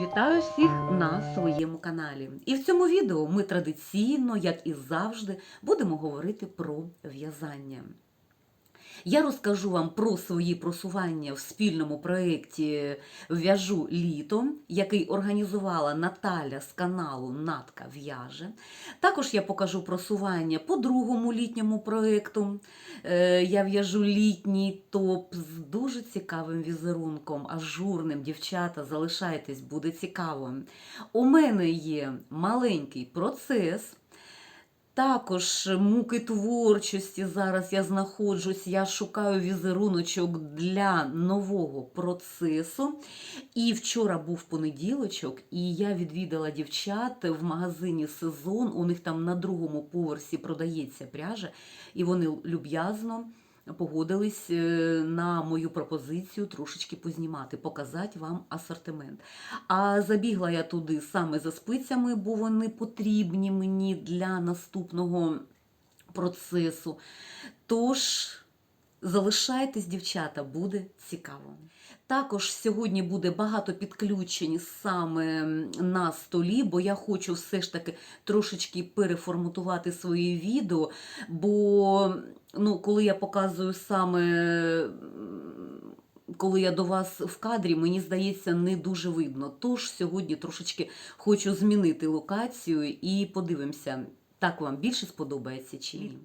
Вітаю всіх на своєму каналі. І в цьому відео ми традиційно, як і завжди, будемо говорити про в'язання. Я розкажу вам про свої просування в спільному проєкті В'яжу літом, який організувала Наталя з каналу Натка В'яже. Також я покажу просування по другому літньому проєкту. Е, Я в'яжу літній топ з дуже цікавим візерунком, ажурним. Дівчата, залишайтесь, буде цікаво. У мене є маленький процес. Також муки творчості зараз я знаходжусь, я шукаю візеруночок для нового процесу. І вчора був понеділочок, і я відвідала дівчат в магазині Сезон. У них там на другому поверсі продається пряжа, і вони люб'язно погодились е, на мою пропозицію трошечки познімати, показати вам асортимент. А забігла я туди саме за спицями, бо вони потрібні мені для наступного процесу. Тож, залишайтесь, дівчата, буде цікаво. Також сьогодні буде багато підключень саме на столі, бо я хочу все ж таки трошечки переформатувати свої відео. Бо ну, коли я показую саме, коли я до вас в кадрі, мені здається, не дуже видно. Тож сьогодні трошечки хочу змінити локацію і подивимося, так вам більше сподобається чи ні.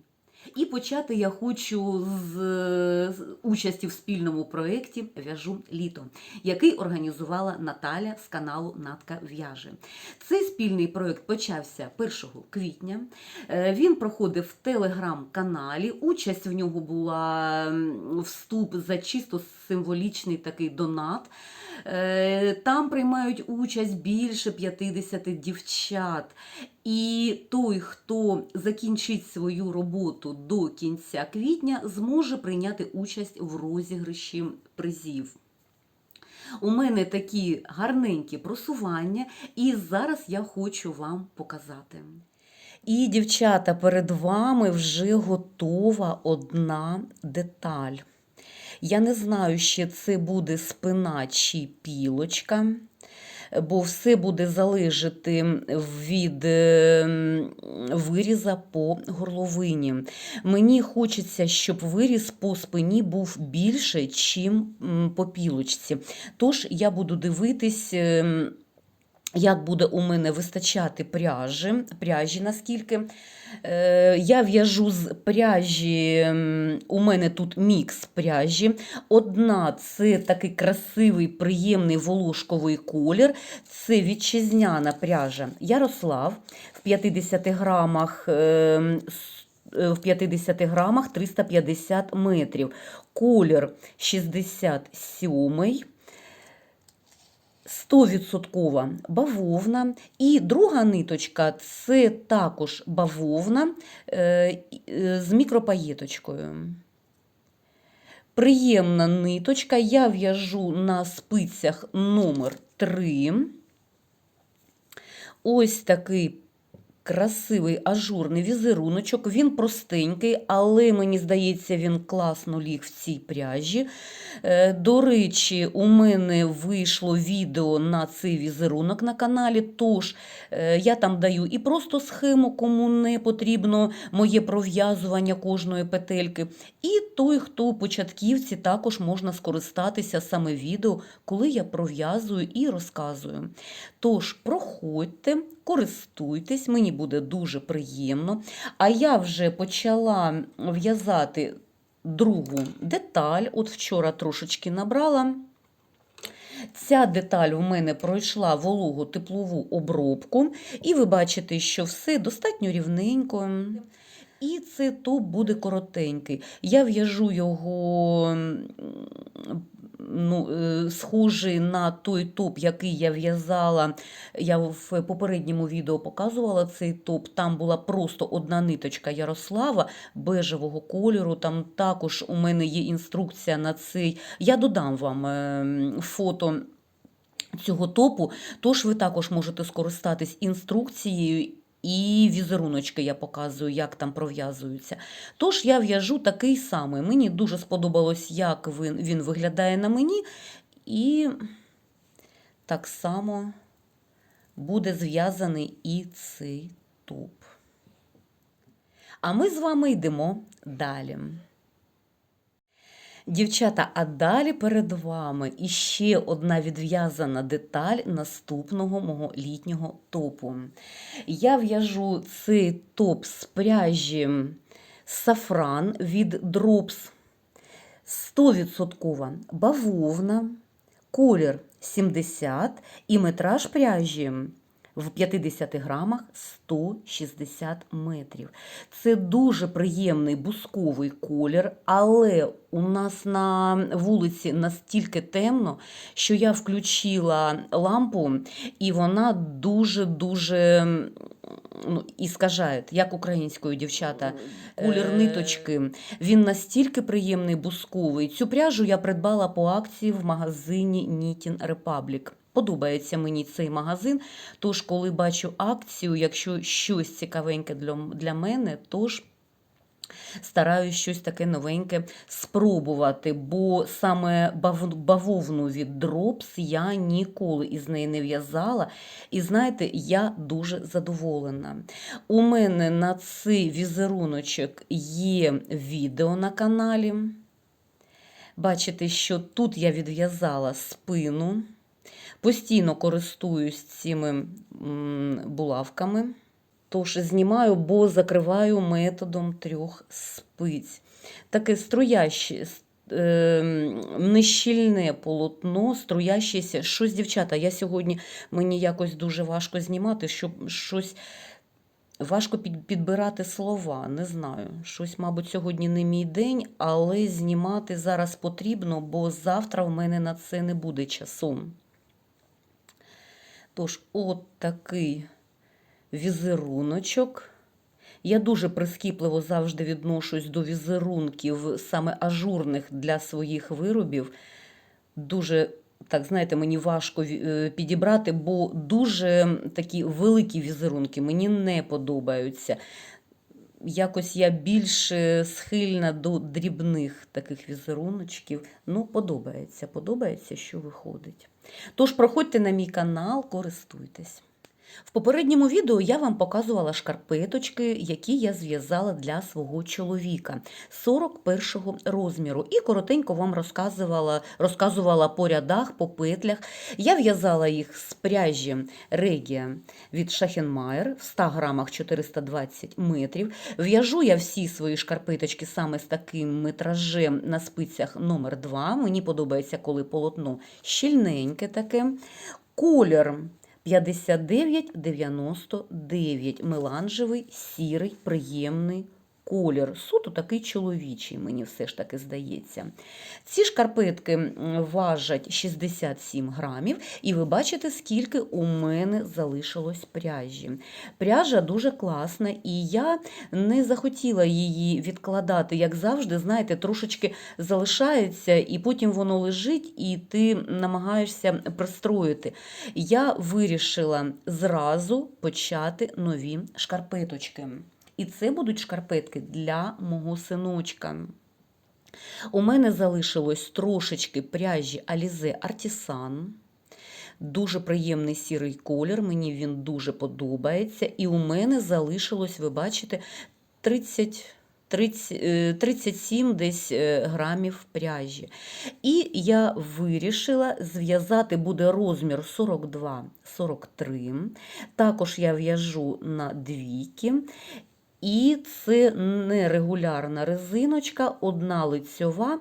І почати я хочу з, участі в спільному проєкті В'яжу літо, який організувала Наталя з каналу Натка В'яже. Цей спільний проєкт почався 1 квітня. Е, Він проходив в телеграм-каналі. Участь в нього була вступ за чисто символічний такий донат. Е, Там приймають участь більше 50 дівчат. І той, хто закінчить свою роботу до кінця квітня, зможе прийняти участь в розіграші призів. У мене такі гарненькі просування, і зараз я хочу вам показати. І, дівчата, перед вами вже готова одна деталь. Я не знаю, ще це буде спина чи пілочка, бо все буде залежати від е, виріза по горловині. Мені хочеться, щоб виріз по спині був більше, чим по пілочці. Тож я буду дивитись. Як буде у мене вистачати пряжі, пряжі наскільки. Е, Я в'яжу з пряжі, у мене тут мікс пряжі. Одна це такий красивий, приємний волошковий колір. Це вітчизняна пряжа Ярослав в 50 грамах. е, е, В 50 грамах 350 метрів. Колір 67 100% бавовна. І друга ниточка це також бавовна е, е, з мікропаєточкою. Приємна ниточка. Я в'яжу на спицях номер 3. Ось такий красивий ажурний візеруночок. Він простенький, але мені здається, він класно ліг в цій пряжі. Е, До речі, у мене вийшло відео на цей візерунок на каналі, тож е, я там даю і просто схему, кому не потрібно моє пров'язування кожної петельки. І той, хто початківці, також можна скористатися саме відео, коли я пров'язую і розказую. Тож проходьте, користуйтесь, мені буде дуже приємно. А я вже почала в'язати другу деталь. От вчора трошечки набрала. Ця деталь у мене пройшла вологу теплову обробку, і ви бачите, що все достатньо рівненько. І це топ буде коротенький. Я в'яжу його ну, е, схожий на той топ, який я в'язала. Я в попередньому відео показувала цей топ. Там була просто одна ниточка Ярослава бежевого кольору. Там також у мене є інструкція на цей. Я додам вам е, фото. Цього топу, тож ви також можете скористатись інструкцією і візеруночки я показую, як там пров'язуються. Тож я в'яжу такий самий. Мені дуже сподобалось, як він, він виглядає на мені, і так само буде зв'язаний і цей туп. А ми з вами йдемо далі. Дівчата, а далі перед вами іще одна відв'язана деталь наступного мого літнього топу. Я в'яжу цей топ з пряжі сафран від Drops. 100% бавовна, колір 70 і метраж пряжі в 50 грамах 160 метрів. Це дуже приємний бусковий колір, але у нас на вулиці настільки темно, що я включила лампу, і вона дуже-дуже ну, іскажає, як українською дівчата, колір Е. ниточки. Він настільки приємний бусковий. Цю пряжу я придбала по акції в магазині Knitting Republic. Подобається мені цей магазин. Тож, коли бачу акцію, якщо щось цікавеньке для, для мене, тож стараюсь щось таке новеньке спробувати. Бо саме бав- бавовну від Drops я ніколи із неї не в'язала. І знаєте, я дуже задоволена. У мене на цей візеруночок є відео на каналі. Бачите, що тут я відв'язала спину. Постійно користуюсь цими булавками. Тож знімаю, бо закриваю методом трьох спиць. Таке струяще, е, нещільне полотно, струящеся. Щось, дівчата, я сьогодні мені якось дуже важко знімати, щоб щось важко підбирати слова. Не знаю. Щось, мабуть, сьогодні не мій день, але знімати зараз потрібно, бо завтра в мене на це не буде часу. Тож, от такий візеруночок. Я дуже прискіпливо завжди відношусь до візерунків, саме ажурних для своїх виробів. Дуже, так знаєте, мені важко е, підібрати, бо дуже такі великі візерунки мені не подобаються. Якось я більш е, схильна до дрібних таких візеруночків. Ну, подобається, подобається, що виходить. Тож проходьте на мій канал, користуйтесь. В попередньому відео я вам показувала шкарпеточки, які я зв'язала для свого чоловіка 41-го розміру. І коротенько вам розказувала, розказувала по рядах, по петлях. Я в'язала їх з пряжі Регія від Шахенмайер в 100 грамах 420 метрів. В'яжу я всі свої шкарпеточки саме з таким метражем на спицях номер 2 Мені подобається, коли полотно щільненьке таке. Колір 59,99. Меланжевий, сірий, приємний колір. Суто такий чоловічий, мені все ж таки здається. Ці шкарпетки важать 67 грамів, і ви бачите, скільки у мене залишилось пряжі. Пряжа дуже класна, і я не захотіла її відкладати, як завжди, знаєте, трошечки залишається, і потім воно лежить, і ти намагаєшся пристроїти. Я вирішила зразу почати нові шкарпеточки. І це будуть шкарпетки для мого синочка. У мене залишилось трошечки пряжі Alize Artisan. Дуже приємний сірий колір, мені він дуже подобається. І у мене залишилось, ви бачите, 30, 30, е, 37 десь е, грамів пряжі. І я вирішила зв'язати буде розмір 42-43. Також я в'яжу на двійки. І це нерегулярна резиночка, одна лицьова,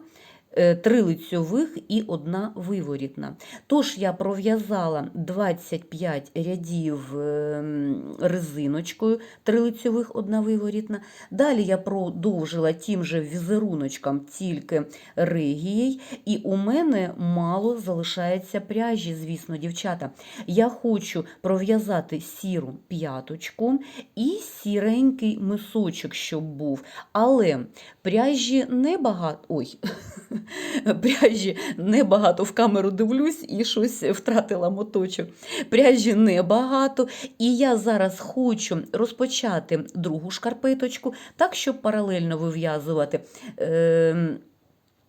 е, три лицьових і одна виворітна. Тож я пров'язала 25 рядів ем, резиночкою, три лицьових, одна виворітна. Далі я продовжила тим же візеруночком, тільки регією, і у мене мало залишається пряжі, звісно, дівчата. Я хочу пров'язати сіру п'яточку і сіренький мисочок, щоб був. Але пряжі небагато. Ой, пряжі небагато в камеру дивлюсь і щось втратила моточок. Пряжі небагато. І я зараз хочу розпочати другу шкарпеточку, так, щоб паралельно вив'язувати. Е-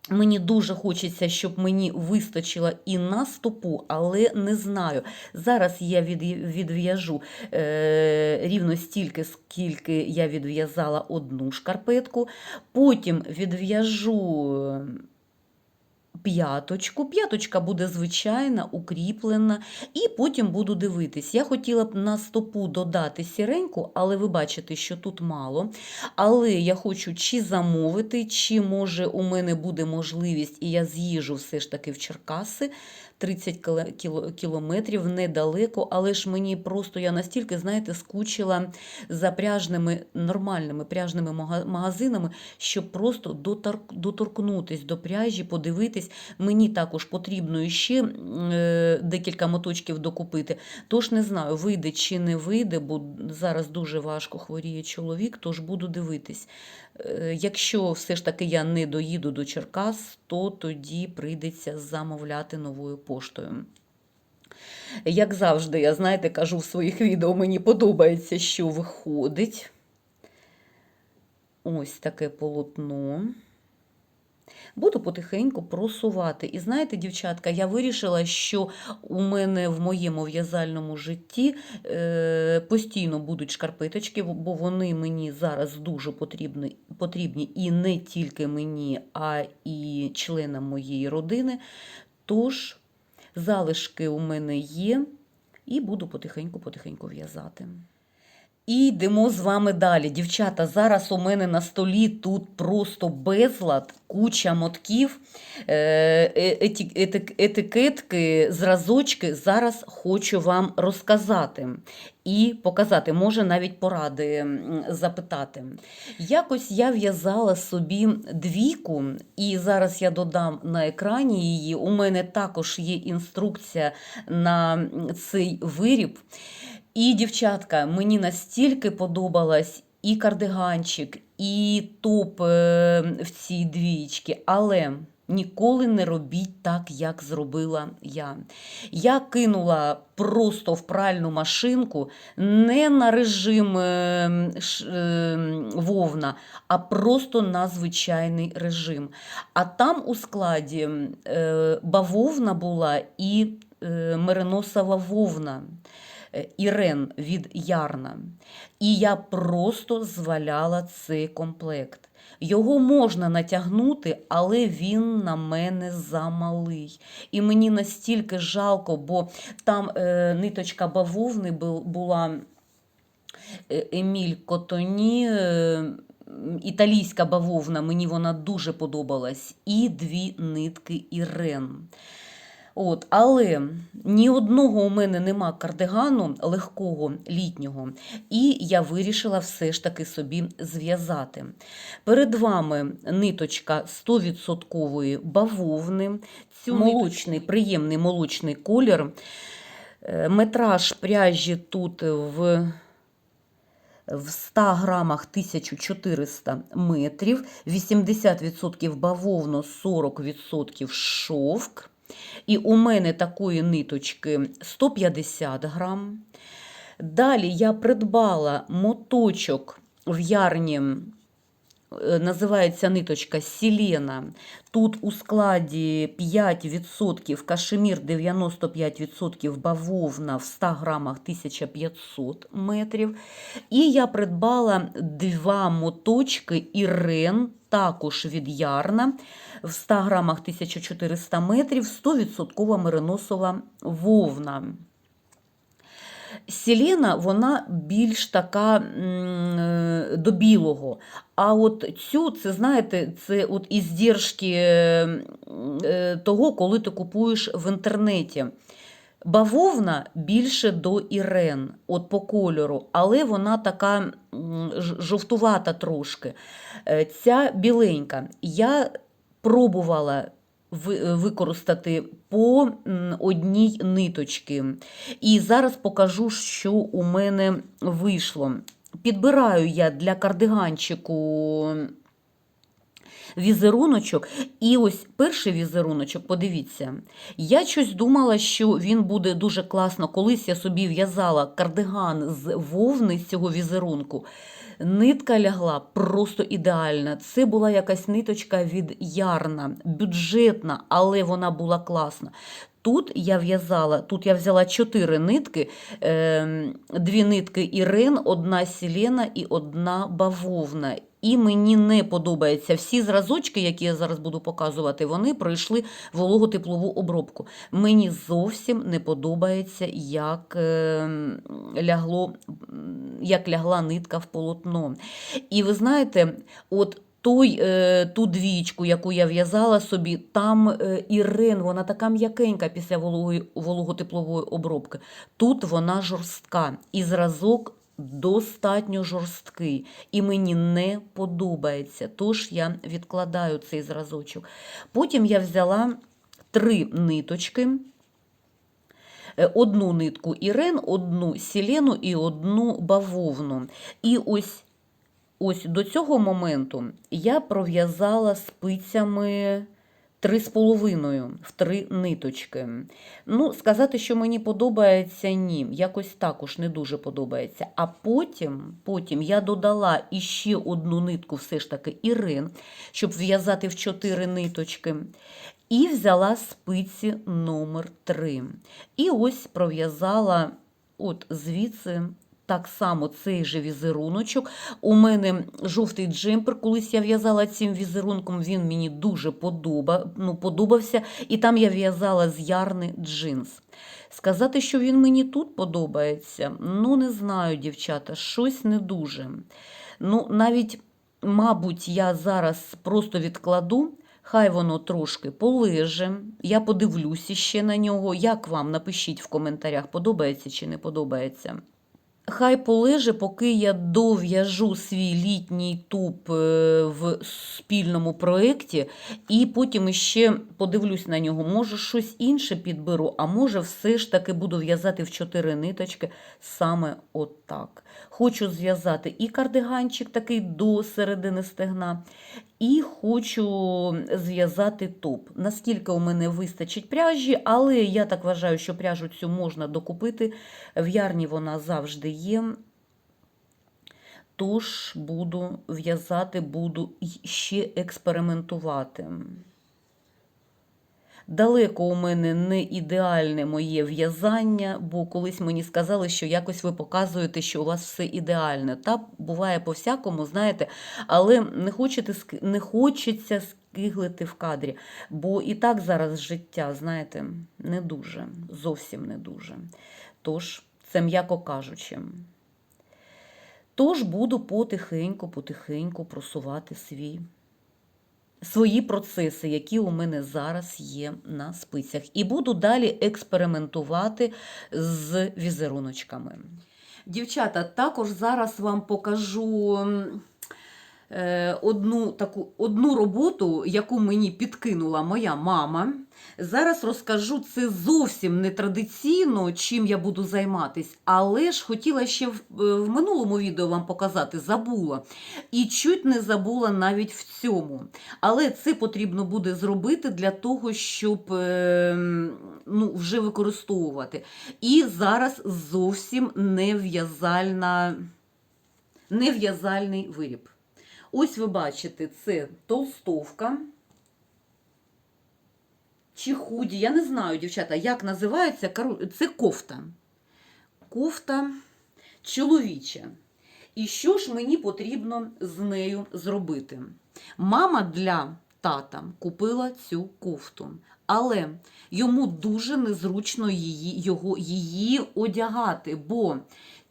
Мені дуже хочеться, щоб мені вистачило і на стопу, але не знаю. Зараз я відв'яжу е, рівно стільки, скільки я відв'язала одну шкарпетку. Потім відв'яжу п'яточку. П'яточка буде звичайна, укріплена, і потім буду дивитись. Я хотіла б на стопу додати сіреньку, але ви бачите, що тут мало. Але я хочу чи замовити, чи може у мене буде можливість, і я з'їжу все ж таки в Черкаси. 30 кіло- кіло- кілометрів недалеко, але ж мені просто я настільки, знаєте, скучила за пряжними нормальними пряжними магазинами, щоб просто дотор- доторкнутись до пряжі, подивитись. Мені також потрібно ще е, декілька моточків докупити. Тож не знаю, вийде чи не вийде, бо зараз дуже важко хворіє чоловік, тож буду дивитись. Е, Якщо все ж таки я не доїду до Черкас, то тоді прийдеться замовляти новою поштою. Як завжди, я знаєте, кажу в своїх відео, мені подобається, що виходить. Ось таке полотно. Буду потихеньку просувати. І знаєте, дівчатка, я вирішила, що у мене в моєму в'язальному житті е, постійно будуть шкарпеточки, бо вони мені зараз дуже потрібні, потрібні і не тільки мені, а і членам моєї родини. Тож залишки у мене є, і буду потихеньку-потихеньку в'язати. І йдемо з вами далі. Дівчата, зараз у мене на столі тут просто безлад, куча мотків, е, е- етикетки, зразочки. Зараз хочу вам розказати і показати, може навіть поради запитати. Якось я в'язала собі двійку, і зараз я додам на екрані її. У мене також є інструкція на цей виріб. І, дівчатка, мені настільки подобалась і кардиганчик, і топ е, в цій двічці, але ніколи не робіть так, як зробила я. Я кинула просто в пральну машинку не на режим е, е, вовна, а просто на звичайний режим. А там у складі бавовна була і мериносова вовна. Е, Ірен від Ярна. І я просто зваляла цей комплект. Його можна натягнути, але він на мене замалий. І мені настільки жалко, бо там е, ниточка бавовни була е, Еміль Котоні. е, Італійська бавовна, мені вона дуже подобалась. І дві нитки Ірен. От, але ні одного у мене нема кардигану легкого літнього, і я вирішила все ж таки собі зв'язати. Перед вами ниточка 100% бавовни, цю молочний, приємний молочний колір. Е, Метраж пряжі тут в в 100 грамах 1400 метрів, 80% бавовно, 40% шовк. І у мене такої ниточки 150 грам. Далі я придбала моточок в ярні, називається ниточка Сілена. Тут у складі 5%, кашемір 95%, бавовна в 100 грамах 1500 метрів. І я придбала два моточки Ірен, також від Ярна, в 100 грамах 1400 метрів, 100% мериносова вовна. Селена, вона більш така е, до білого. А от цю, це знаєте, це от іздержки е, е, того, коли ти купуєш в інтернеті. Бавовна більше до Ірен, от по кольору, але вона така жовтувата трошки. Ця біленька. Я пробувала використати по одній ниточці. І зараз покажу, що у мене вийшло. Підбираю я для кардиганчику візеруночок. І ось перший візеруночок, подивіться, я щось думала, що він буде дуже класно. Колись я собі в'язала кардиган з вовни з цього візерунку. Нитка лягла просто ідеальна. Це була якась ниточка від ярна, бюджетна, але вона була класна. Тут я в'язала, тут я взяла чотири нитки, е, дві нитки Ірин, одна сілена і одна бавовна. І мені не подобається. Всі зразочки, які я зараз буду показувати, вони пройшли вологотеплову обробку. Мені зовсім не подобається, як, е, лягло, як лягла нитка в полотно. І ви знаєте, от той, е, ту двічку, яку я в'язала собі, там е, Ірин, вона така м'якенька після вологотеплової обробки. Тут вона жорстка. І зразок достатньо жорсткий. І мені не подобається. Тож я відкладаю цей зразочок. Потім я взяла три ниточки. Е, Одну нитку Ірен, одну сілену і одну бавовну. І ось Ось до цього моменту я пров'язала спицями три з половиною в три ниточки. Ну, сказати, що мені подобається, ні. Якось також не дуже подобається. А потім, потім я додала іще одну нитку, все ж таки, Ірин, щоб в'язати в чотири ниточки. І взяла спиці номер 3. І ось пров'язала от звідси так само цей же візеруночок. У мене жовтий джемпер, колись я в'язала цим візерунком, він мені дуже подоба, ну, подобався. І там я в'язала з ярни джинс. Сказати, що він мені тут подобається, ну не знаю, дівчата, щось не дуже. Ну, навіть, мабуть, я зараз просто відкладу. Хай воно трошки полеже. Я подивлюся ще на нього. Як вам? Напишіть в коментарях, подобається чи не подобається. Хай полеже, поки я дов'яжу свій літній туб е, в спільному проєкті, і потім ще подивлюсь на нього. Може, щось інше підберу, а може, все ж таки буду в'язати в чотири ниточки саме отак. Хочу зв'язати і кардиганчик такий до середини стегна, і хочу зв'язати топ. Наскільки у мене вистачить пряжі, але я так вважаю, що пряжу цю можна докупити. В ярні вона завжди є. Тож буду в'язати, буду ще експериментувати. Далеко у мене не ідеальне моє в'язання, бо колись мені сказали, що якось ви показуєте, що у вас все ідеальне. Та буває по-всякому, знаєте, але не, хочете, не хочеться скиглити в кадрі, бо і так зараз життя, знаєте, не дуже, зовсім не дуже. Тож, це м'яко кажучи. Тож буду потихеньку, потихеньку просувати свій свої процеси, які у мене зараз є на спицях. І буду далі експериментувати з візеруночками. Дівчата, також зараз вам покажу одну, таку, одну роботу, яку мені підкинула моя мама. Зараз розкажу це зовсім не традиційно, чим я буду займатись, але ж хотіла ще в, в минулому відео вам показати, забула. І чуть не забула навіть в цьому. Але це потрібно буде зробити для того, щоб е, ну, вже використовувати. І зараз зовсім не в'язальна, виріб. Ось ви бачите, це толстовка. Чи худі, я не знаю, дівчата, як називається. Це кофта. Кофта чоловіча. І що ж мені потрібно з нею зробити? Мама для тата купила цю кофту, але йому дуже незручно її, його, її одягати, бо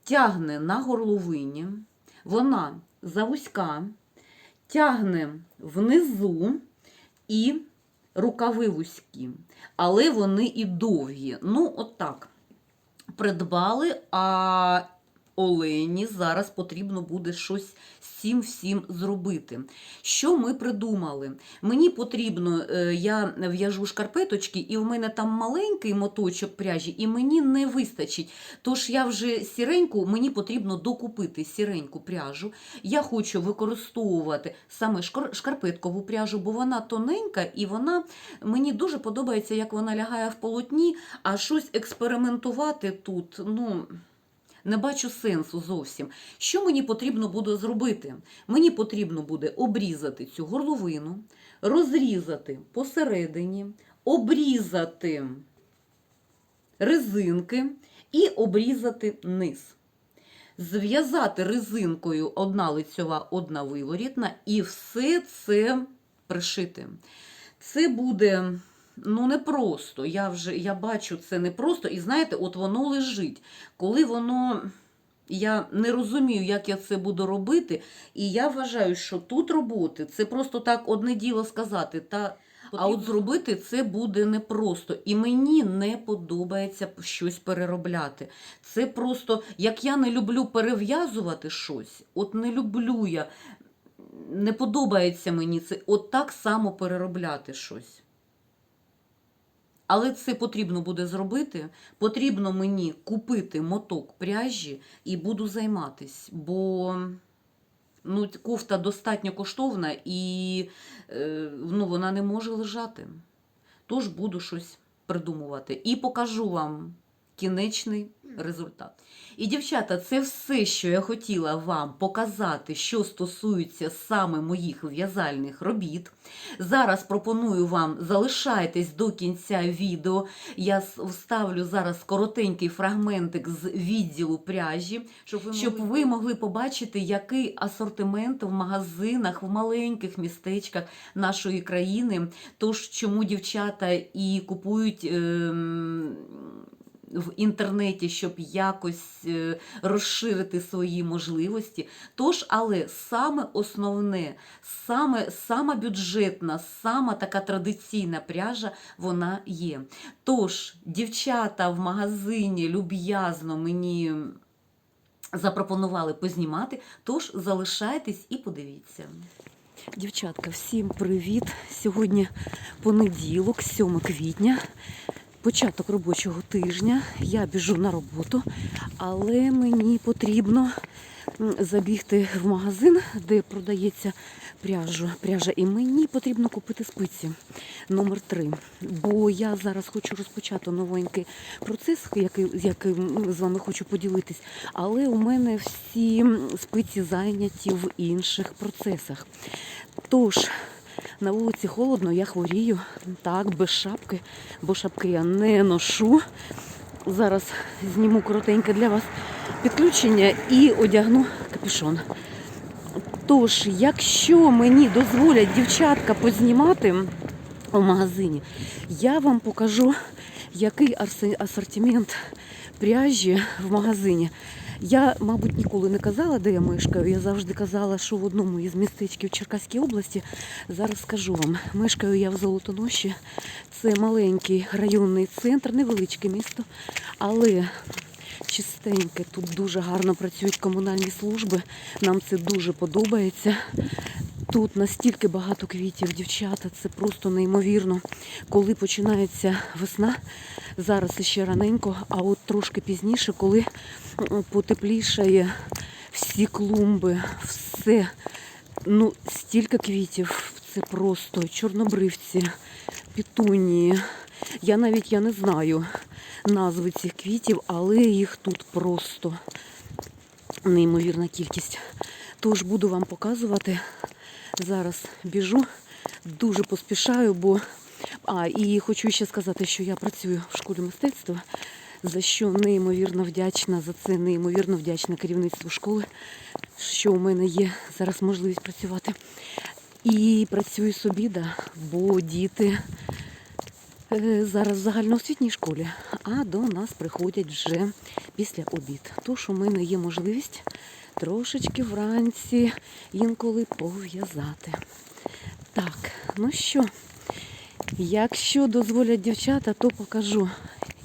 тягне на горловині, вона завузька, тягне внизу і рукави вузькі, але вони і довгі. Ну, отак. Придбали, а Олені зараз потрібно буде щось цим всім зробити. Що ми придумали? Мені потрібно, е, я в'яжу шкарпеточки, і в мене там маленький моточок пряжі, і мені не вистачить. Тож я вже сіреньку, мені потрібно докупити сіреньку пряжу. Я хочу використовувати саме шкарпеткову пряжу, бо вона тоненька і вона мені дуже подобається, як вона лягає в полотні, а щось експериментувати тут, ну. Не бачу сенсу зовсім. Що мені потрібно буде зробити? Мені потрібно буде обрізати цю горловину, розрізати посередині, обрізати резинки і обрізати низ. Зв'язати резинкою одна лицьова, одна виворітна, і все це пришити. Це буде ну непросто. Я вже я бачу це непросто. І знаєте, от воно лежить. Коли воно. Я не розумію, як я це буду робити, і я вважаю, що тут роботи це просто так одне діло сказати. Та а от зробити це буде непросто. І мені не подобається щось переробляти. Це просто, як я не люблю перев'язувати щось, от не люблю я, не подобається мені це, от так само переробляти щось. Але це потрібно буде зробити. Потрібно мені купити моток пряжі і буду займатись, бо ну, кофта достатньо коштовна і е, ну, вона не може лежати. Тож буду щось придумувати. І покажу вам кінечний результат. І, дівчата, це все, що я хотіла вам показати, що стосується саме моїх в'язальних робіт. Зараз пропоную вам залишайтесь до кінця відео. Я вставлю зараз коротенький фрагментик з відділу пряжі, щоб ви, щоб ви могли побачити, який асортимент в магазинах, в маленьких містечках нашої країни. Тож, чому дівчата і купують. ем, в інтернеті, щоб якось е, розширити свої можливості. Тож, але саме основне, саме сама бюджетна, сама така традиційна пряжа, вона є. Тож, дівчата в магазині люб'язно мені запропонували познімати, тож залишайтесь і подивіться. Дівчатка, всім привіт! Сьогодні понеділок, 7 квітня. Початок робочого тижня. Я біжу на роботу, але мені потрібно забігти в магазин, де продається пряжа, пряжа. І мені потрібно купити спиці номер 3 Бо я зараз хочу розпочати новенький процес, який, яким з вами хочу поділитись. Але у мене всі спиці зайняті в інших процесах. Тож, на вулиці холодно, я хворію. Так, без шапки, бо шапки я не ношу. Зараз зніму коротеньке для вас підключення і одягну капюшон. Тож, якщо мені дозволять дівчатка познімати у магазині, я вам покажу, який асортимент пряжі в магазині. Я, мабуть, ніколи не казала, де я мешкаю. Я завжди казала, що в одному із містечків Черкаській області. Зараз скажу вам, мешкаю я в Золотоноші. Це маленький районний центр, невеличке місто, але чистеньке. Тут дуже гарно працюють комунальні служби. Нам це дуже подобається. Тут настільки багато квітів, дівчата, це просто неймовірно. Коли починається весна, зараз ще раненько, а от трошки пізніше, коли потеплішає всі клумби, все. Ну, стільки квітів, це просто чорнобривці, пітунії. Я навіть я не знаю назви цих квітів, але їх тут просто неймовірна кількість. Тож буду вам показувати. Зараз біжу, дуже поспішаю, бо. А, і хочу ще сказати, що я працюю в школі мистецтва, за що неймовірно вдячна, за це неймовірно вдячна керівництву школи, що у мене є зараз можливість працювати. І працюю собі, да, бо діти зараз в загальноосвітній школі, а до нас приходять вже після обід. Тож у мене є можливість трошечки вранці інколи пов'язати. Так, ну що, якщо дозволять дівчата, то покажу,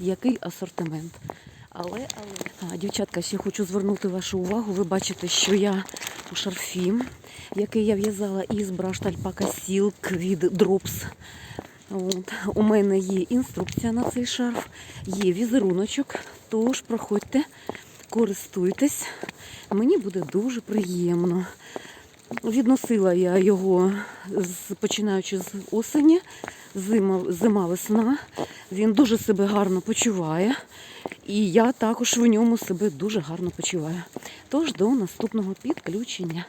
який асортимент. Але, але. А, дівчатка, ще хочу звернути вашу увагу. Ви бачите, що я у шарфі, який я в'язала із Alpaca Silk від Drops. От. У мене є інструкція на цей шарф, є візеруночок, тож проходьте, користуйтесь. Мені буде дуже приємно. Відносила я його починаючи з осені, зима, зима весна. Він дуже себе гарно почуває. І я також в ньому себе дуже гарно почуваю. Тож до наступного підключення.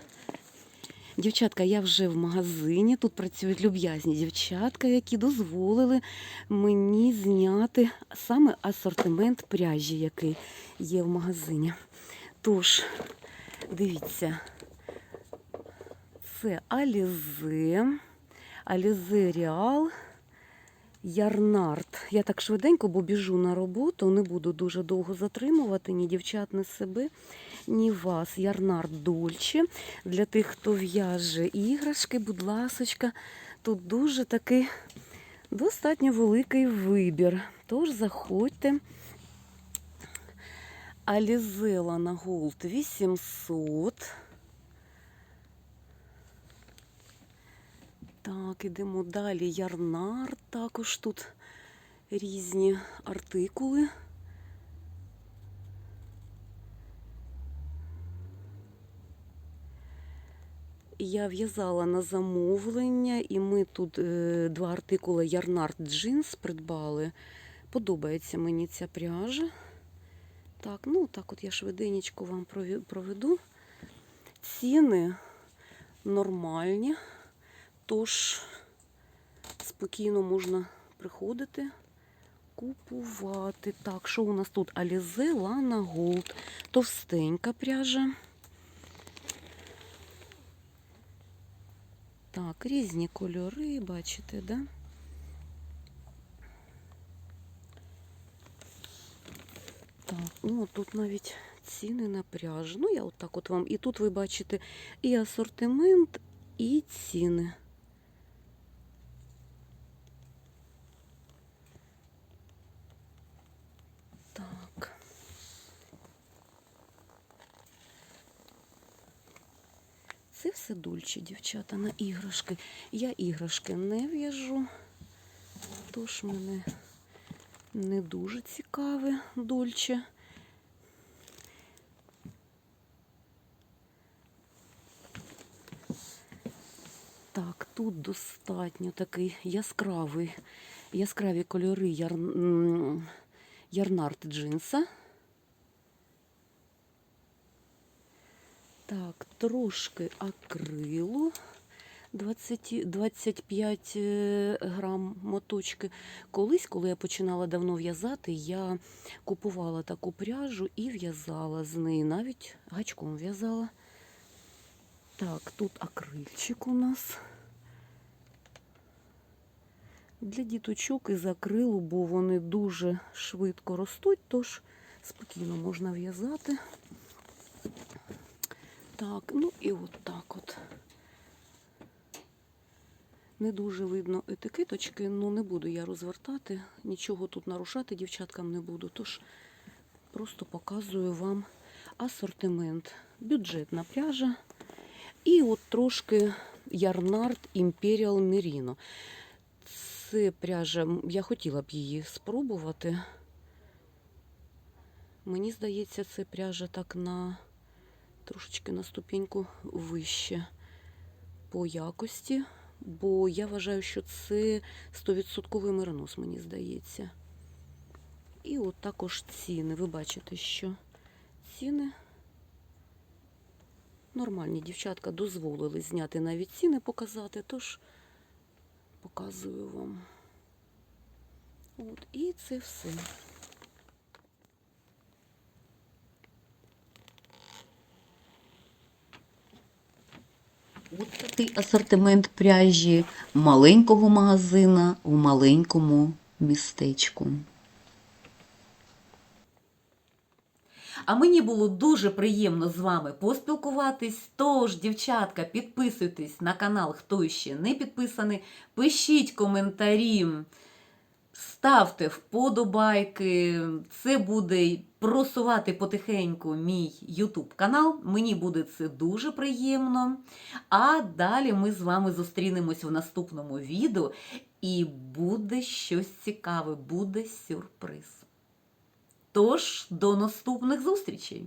Дівчатка, я вже в магазині. Тут працюють люб'язні дівчатка, які дозволили мені зняти саме асортимент пряжі, який є в магазині. Тож, дивіться, це Алізе, Алізе Реал, Ярнард. Я так швиденько, бо біжу на роботу, не буду дуже довго затримувати ні дівчат, ні себе, ні вас. Ярнард Дольче. Для тих, хто в'яже іграшки, будь ласочка, тут дуже такий достатньо великий вибір. Тож заходьте. Алізела на Голд 800. Так, ідемо далі. Ярнар також тут різні артикули. Я в'язала на замовлення, і ми тут е, два артикули Ярнард джинс придбали. Подобається мені ця пряжа. Так, ну так от я швиденечко вам проведу. Ціни нормальні, тож спокійно можна приходити, купувати. Так, що у нас тут? Алізе Лана Голд. Товстенька пряжа. Так, різні кольори, бачите, да? Так, о, тут навіть ціни на пряжу. Ну, я отак от вам. І тут ви бачите і асортимент, і ціни. Це все дольче, дівчата, на іграшки. Я іграшки не в'яжу, тож мене не дуже цікаве дольче. Так, тут достатньо такий яскравий, яскраві кольори яр, м, ярнард джинса. Так, трошки акрилу. 20, 25 е, грам моточки. Колись, коли я починала давно в'язати, я купувала таку пряжу і в'язала з неї. Навіть гачком в'язала. Так, тут акрильчик у нас. Для діточок із акрилу, бо вони дуже швидко ростуть, тож спокійно можна в'язати. Так, ну і от так от. Не дуже видно етикеточки, ну не буду я розвертати, нічого тут нарушати дівчаткам не буду, тож просто показую вам асортимент. Бюджетна пряжа. І от трошки Ярнард Imperial Merino. Це пряжа, я хотіла б її спробувати. Мені здається, це пряжа так на трошечки на ступеньку вище по якості, бо я вважаю, що це 100% меринос, мені здається. І от також ціни. Ви бачите, що ціни нормальні. Дівчатка дозволили зняти навіть ціни показати, тож показую вам. От, і це все. Такий асортимент пряжі маленького магазина у маленькому містечку. А мені було дуже приємно з вами поспілкуватись. Тож, дівчатка, підписуйтесь на канал, хто ще не підписаний. Пишіть коментарі, ставте вподобайки. Це буде просувати потихеньку мій YouTube канал. Мені буде це дуже приємно. А далі ми з вами зустрінемось в наступному відео, і буде щось цікаве, буде сюрприз. Тож, до наступних зустрічей!